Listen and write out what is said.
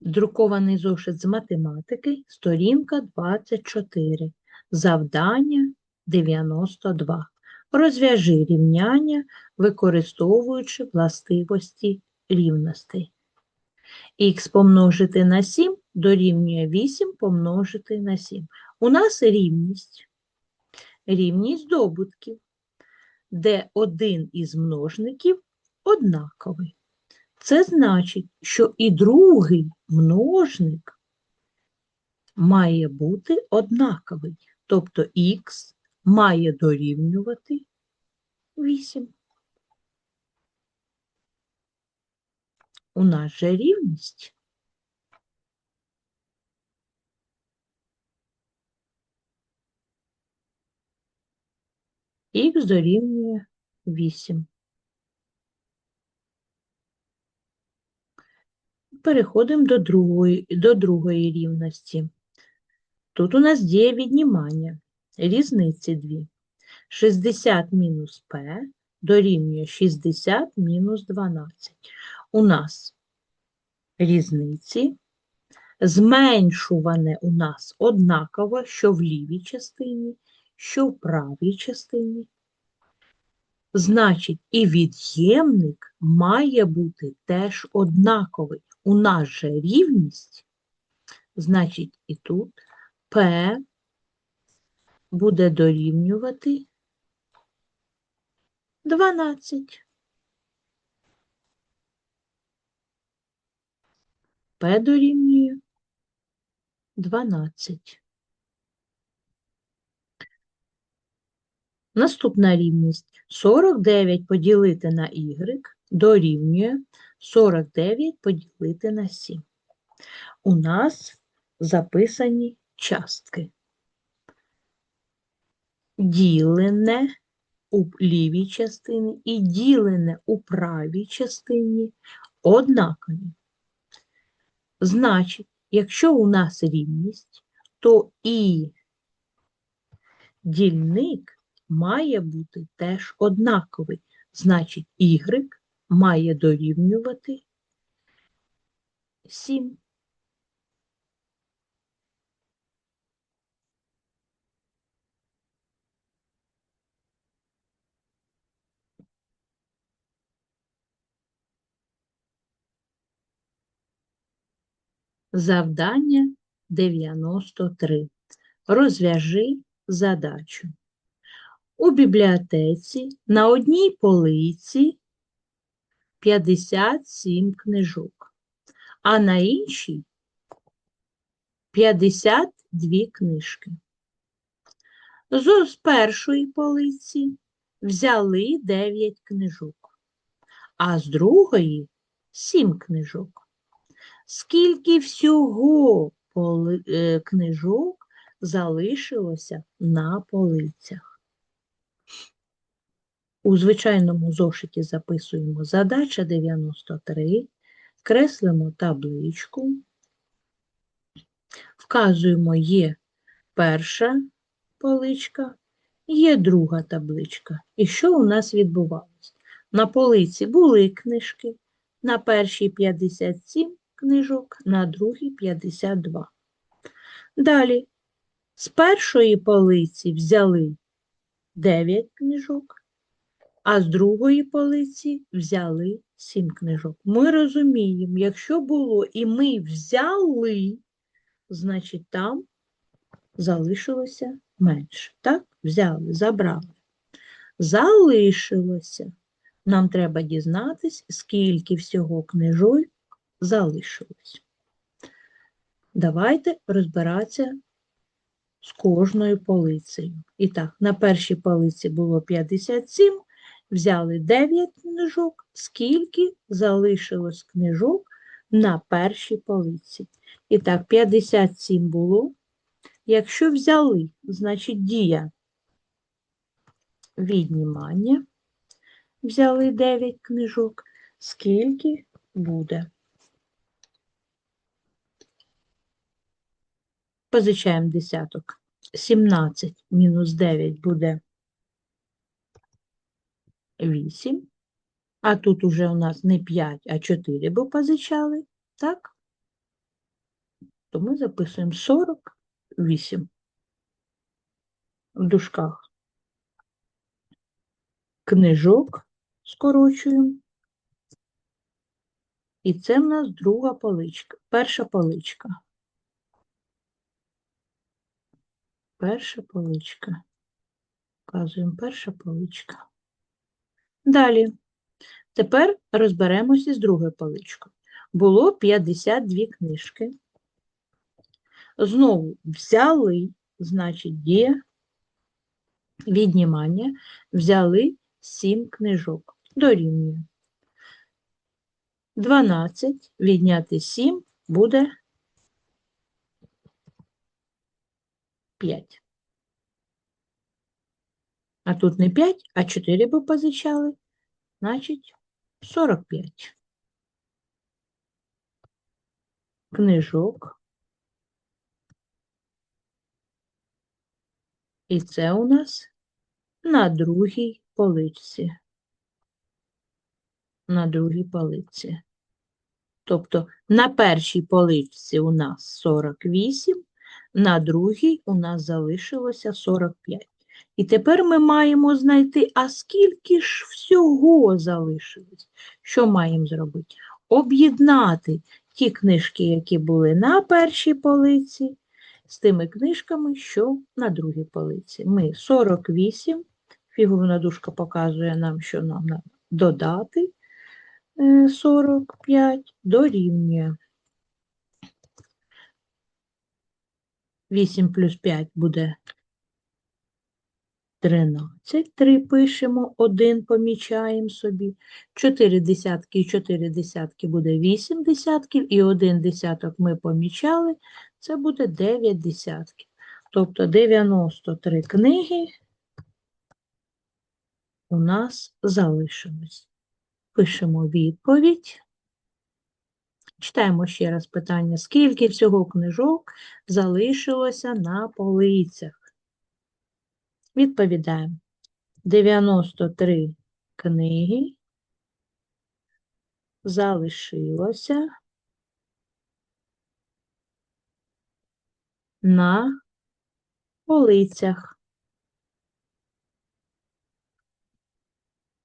Друкований зошит з математики, сторінка 24. Завдання 92. Розв'яжи рівняння, використовуючи властивості рівностей. Х помножити на 7 дорівнює 8 помножити на 7. У нас рівність. Рівність добутків, де один із множників однаковий. Це значить, що і другий множник має бути однаковий, тобто х має дорівнювати 8. У нас же рівність. Х дорівнює 8. Переходимо до другої, до другої рівності. Тут у нас діє віднімання. Різниці дві. 60 мінус p дорівнює 60 мінус 12. У нас різниці. Зменшуване у нас однаково, що в лівій частині, що в правій частині. Значить, і від'ємник має бути теж однаковий. У нас же рівність, значить, і тут P буде дорівнювати 12. P дорівнює 12. Наступна рівність 49 поділити на y дорівнює 49 поділити на 7. У нас записані частки. Ділене у лівій частині і ділене у правій частині однакові. Значить, якщо у нас рівність, то і дільник має бути теж однаковий. Значить, y має дорівнювати 7. Завдання 93. Розв'яжи задачу. У бібліотеці на одній полиці 57 книжок, а на іншій 52 книжки. З першої полиці взяли 9 книжок, а з другої 7 книжок. Скільки всього е, книжок залишилося на полицях? У звичайному зошиті записуємо задача 93, креслимо табличку, вказуємо є перша поличка, є друга табличка. І що у нас відбувалося? На полиці були книжки, на першій 57 книжок, на другій 52. Далі з першої полиці взяли 9 книжок, а з другої полиці взяли 7 книжок. Ми розуміємо, якщо було і ми взяли, значить там залишилося менше. Так? Взяли, забрали. Залишилося. Нам треба дізнатись, скільки всього книжок залишилось. Давайте розбиратися з кожною полицею. І так, на першій полиці було 57, взяли 9 книжок, скільки залишилось книжок на першій полиці. І так, 57 було. Якщо взяли, значить дія віднімання, взяли 9 книжок, скільки буде? Позичаємо десяток. 17 мінус 9 буде 8. А тут уже у нас не 5, а 4, бо позичали, так? то ми записуємо 48 в дужках. Книжок скорочуємо. І це в нас друга поличка, перша поличка. Перша поличка. Вказуємо перша поличка. Далі. Тепер розберемося з другою поличкою. Було 52 книжки. Знову взяли, значить, є віднімання, взяли 7 книжок. Дорівнює. 12 відняти 7 буде 5. А тут не 5, а 4 би позичали, значить 45. Книжок. І це у нас на другій поличці. На другій полиці. Тобто на першій поличці у нас 48, на другій у нас залишилося 45. І тепер ми маємо знайти, а скільки ж всього залишилось. Що маємо зробити? Об'єднати ті книжки, які були на першій полиці, з тими книжками, що на другій полиці. Ми 48, фігурна дужка показує нам, що нам треба додати е, 45, дорівнює. 8 плюс 5 буде 13. 3 пишемо, 1 помічаємо собі. 4 десятки і 4 десятки буде 8 десятків, і 1 десяток ми помічали, це буде 9 десятків. Тобто 93 книги у нас залишилось. Пишемо відповідь. Читаємо ще раз питання. Скільки всього книжок залишилося на полицях? Відповідаємо. 93 книги залишилося на полицях.